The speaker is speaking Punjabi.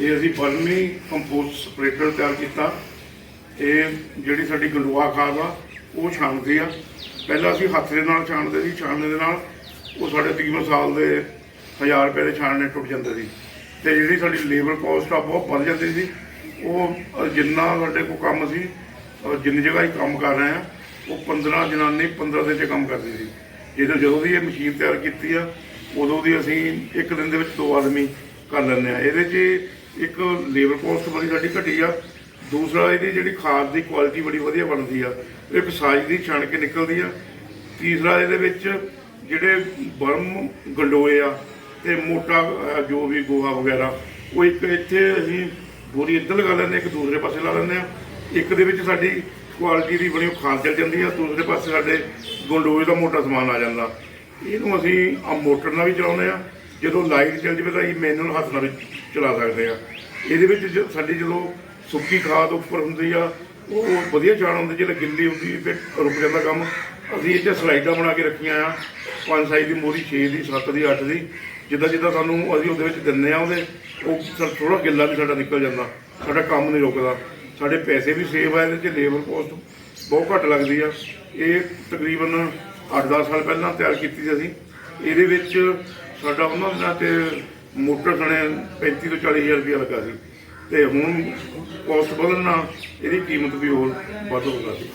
ਇਹ ਅਸੀਂ ਬਰਮੀ ਕੰਪੋਸਟ ਸਪਰੇਡਰ ਤਿਆਰ ਕੀਤਾ। ਇਹ ਜਿਹੜੀ ਸਾਡੀ ਗੰਡੂਆ ਖਾਦ ਆ, ਉਹ ਛਾਣਦੇ ਆ। ਪਹਿਲਾਂ ਅਸੀਂ ਹੱਥ ਦੇ ਨਾਲ ਛਾਣਦੇ ਸੀ, ਛਾਣਨੇ ਦੇ ਨਾਲ ਉਹ ਸਾਡੇ ਤਕਰੀਬਨ ਸਾਲ ਦੇ 1000 ਰੁਪਏ ਦੇ ਛਾਣਨੇ ਟੁੱਟ ਜਾਂਦੇ ਸੀ। ਤੇ ਜਿਹੜੀ ਸਾਡੀ ਲੇਬਰ ਕੋਸਟ ਆ, ਬਹੁਤ ਵੱਧ ਜਾਂਦੀ ਸੀ। ਉਹ ਜਿੰਨਾ ਸਾਡੇ ਕੋਲ ਕੰਮ ਸੀ ਜਿੰਨੀ ਜਗ੍ਹਾ ਹੀ ਕੰਮ ਕਰ ਰਹੇ ਆ, ਉਹ 15 ਜਨਾਨੀ 15 ਦਿਨ ਚ ਕੰਮ ਕਰਦੀ ਸੀ। ਜਦੋਂ ਜਦੋਂ ਦੀ ਇਹ ਮਸ਼ੀਨ ਤਿਆਰ ਕੀਤੀ ਆ, ਉਦੋਂ ਦੀ ਅਸੀਂ ਇੱਕ ਦਿਨ ਦੇ ਵਿੱਚ ਦੋ ਆਦਮੀ ਕਰ ਲੈਂਦੇ ਆ। ਇਹਦੇ 'ਚ ਇੱਕ ਲੇਬਰ ਕੋਸਟ ਬੜੀ ਸਾਡੀ ਘਟੀ ਆ ਦੂਸਰਾ ਇਹਦੀ ਜਿਹੜੀ ਖਾਦ ਦੀ ਕੁਆਲਿਟੀ ਬੜੀ ਵਧੀਆ ਬਣਦੀ ਆ ਇੱਕ ਸਾਈਜ਼ ਦੀ ਛਣ ਕੇ ਨਿਕਲਦੀ ਆ। ਤੀਸਰਾ ਇਹਦੇ ਵਿੱਚ ਜਿਹੜੇ ਬਰਮ ਗੰਡੋਏ ਆ ਤੇ ਮੋਟਾ ਜੋ ਵੀ ਗੋਹਾ ਵਗੈਰਾ ਉਹ ਇੱਕ ਇੱਥੇ ਅਸੀਂ ਬੋਰੀ ਇੱਧਰ ਲਗਾ ਲੈਂਦੇ ਹਾਂ, ਇੱਕ ਦੂਸਰੇ ਪਾਸੇ ਲਾ ਲੈਂਦੇ ਆ ਇੱਕ ਦੇ ਵਿੱਚ ਸਾਡੀ ਕੁਆਲਿਟੀ ਦੀ ਬਣੀ ਹੋਈ ਖਾਦ ਚੱਲ ਜਾਂਦੀ ਆ ਦੂਸਰੇ ਪਾਸੇ ਸਾਡੇ ਗੰਡੋਏ ਦਾ ਮੋਟਾ ਸਮਾਨ ਆ ਜਾਂਦਾ। ਇਹਨੂੰ ਅਸੀਂ ਆ ਮੋਟਰ ਨਾਲ ਵੀ ਚਲਾਉਂਦੇ ਆ ਜਦੋਂ ਲਾਈਟ ਚੱਲ ਜਾਵੇ ਤਾਂ ਇਹ ਮੈਨੂਅਲ ਹੱਥ ਨਾਲ ਵੀ ਚਲਾ ਸਕਦੇ ਆ ਇਹਦੇ ਵਿੱਚ ਜ- ਸਾਡੀ ਜਦੋਂ ਸੁੱਕੀ ਖਾਦ ਉੱਪਰ ਹੁੰਦੀ ਆ, ਉਹ ਵਧੀਆ ਚਾਣ ਹੁੰਦੀ ਜਦੋਂ ਗਿੱਲੀ ਹੁੰਦੀ ਫਿਰ ਰੁਕ ਜਾਂਦਾ ਕੰਮ। ਅਸੀਂ ਇਹ 'ਚ ਸਲਾਈਡਾਂ ਬਣਾ ਕੇ ਰੱਖੀਆਂ ਆ, ਪੰਜ ਸਾਈਜ਼ ਦੀ ਮੋਰੀ 6 ਦੀ 7 ਦੀ 8 ਦੀ। ਜਿੱਦਾਂ ਜਿੱਦਾਂ ਸਾਨੂੰ ਅਸੀਂ ਉਹਦੇ ਵਿੱਚ ਦਿੰਦੇ ਆ ਉਹਦੇ, ਉਹ ਸਰ ਥੋੜਾ ਗਿੱਲਾ ਵੀ ਸਾਡਾ ਨਿਕਲ ਜਾਂਦਾ, ਸਾਡਾ ਕੰਮ ਨਹੀਂ ਰੁਕਦਾ। ਸਾਡੇ ਪੈਸੇ ਵੀ ਸੇਵ ਆ ਇਹਦੇ 'ਚ ਲੇਬਰ ਕੋਸਟ ਬਹੁਤ ਘੱਟ ਲੱਗਦੀ ਆ। ਇਹ ਤਕਰੀਬਨ 8-10 ਸਾਲ ਪਹਿਲਾਂ ਤਿਆਰ ਕੀਤੀ ਸੀ ਅਸੀਂ। ਇਹਦੇ ਵਿੱਚ ਸਾਡਾ ਉਹਨਾਂ ਦਿਨਾਂ ਤੇ ਮੋਟਰ ਸਣੇ 35 ਤੋਂ 40 ਹਜ਼ਾਰ ਰੁਪਇਆ ਲੱਗਾ ਸੀ। ਤੇ ਹੁਣ ਕੋਸਟ ਵਧਣ ਨਾਲ ਇਹਦੀ ਕੀਮਤ ਵੀ ਹੋਰ ਵੱਧ ਹੋ ਸੀ